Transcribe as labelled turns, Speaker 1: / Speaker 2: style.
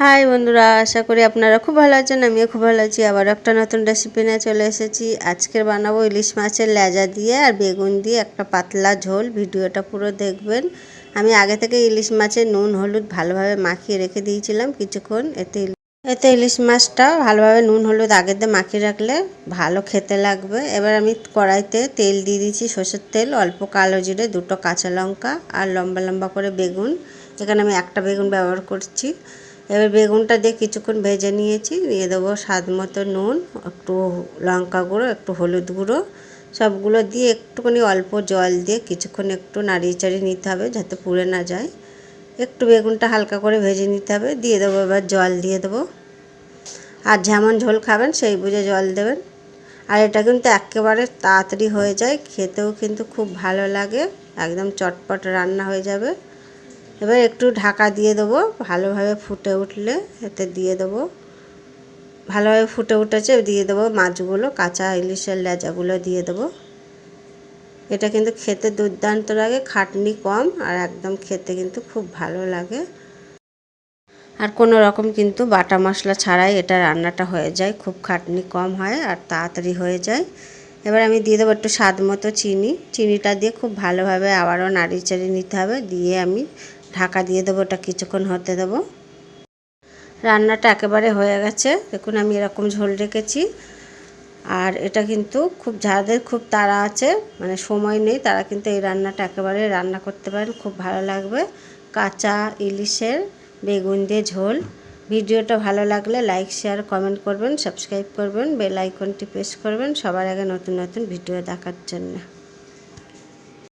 Speaker 1: High বন্ধুরা, আশা করি আপনারা খুব ভালো আছেন, আমিও খুব ভালো আছি। আবার একটা নতুন রেসিপি নিয়ে চলে এসেছি। আজকের বানাবো ইলিশ মাছের লেজা দিয়ে আর বেগুন দিয়ে একটা পাতলা ঝোল। ভিডিওটা পুরো দেখবেন। আমি আগে থেকে ইলিশ মাছের নুন, হলুদ ভালোভাবে মাখিয়ে রেখে দিয়েছিলাম কিছুক্ষণ। এতে এতে ইলিশ মাছটা ভালোভাবে নুন, হলুদ আগে দিয়ে মাখিয়ে রাখলে ভালো খেতে লাগবে। এবার আমি কড়াইতে তেল দিয়ে দিয়েছি সর্ষের তেল, অল্প কালো জিরে, দুটো কাঁচা লঙ্কা আর লম্বা লম্বা করে বেগুন। এখানে আমি একটা বেগুন ব্যবহার করছি। এবার বেগুনটা দিয়ে কিছুক্ষণ ভেজে নিয়েছি। দিয়ে দেবো স্বাদ মতো নুন, একটু লঙ্কা গুঁড়ো, একটু হলুদ গুঁড়ো। সবগুলো দিয়ে একটুখানি অল্প জল দিয়ে কিছুক্ষণ একটু নাড়িয়ে চাড়িয়ে নিতে হবে যাতে পুড়ে না যায়। একটু বেগুনটা হালকা করে ভেজে নিতে হবে। দিয়ে দেবো এবার জল দিয়ে দেবো। আর যেমন ঝোল খাবেন সেই বুঝে জল দেবেন। আর এটা কিন্তু একেবারে তাড়াতাড়ি হয়ে যায়, খেতেও কিন্তু খুব ভালো লাগে, একদম চটপট রান্না হয়ে যাবে। এবার একটু ঢাকা দিয়ে দেবো, ভালোভাবে ফুটে উঠলে এতে দিয়ে দেবো। ভালোভাবে ফুটে উঠেছে দিয়ে দেবো মাছগুলো, কাঁচা ইলিশের লেজাগুলো দিয়ে দেবো। এটা কিন্তু খেতে দুর্দান্ত লাগে, খাটনি কম আর একদম খেতে কিন্তু খুব ভালো লাগে। আর কোনো রকম কিন্তু বাটা মশলা ছাড়াই এটা রান্নাটা হয়ে যায়, খুব খাটনি কম হয় আর তাড়াতাড়ি হয়ে যায়। এবার আমি দিয়ে দেবো একটু স্বাদ মতো চিনি, চিনিটা দিয়ে খুব ভালোভাবে আবারও নাড়িয়ে চাড়িয়ে নিতে হবে, দিয়ে আমি ঢাকা দিয়ে দেবো, ওটা কিছুক্ষণ হতে দেবো। রান্নাটা একেবারে হয়ে গেছে। দেখুন, আমি এরকম ঝোল রেখেছি। আর এটা কিন্তু খুব, যাদের খুব তাড়া আছে মানে সময় নেই, তারা কিন্তু এই রান্নাটা একেবারে রান্না করতে পারেন, খুব ভালো লাগবে। কাঁচা ইলিশের বেগুন দিয়ে ঝোল। ভিডিওটা ভালো লাগলে লাইক, শেয়ার, কমেন্ট করবেন, সাবস্ক্রাইব করবেন, বেল আইকনটি প্রেস করবেন, সবার আগে নতুন নতুন ভিডিও দেখার জন্য।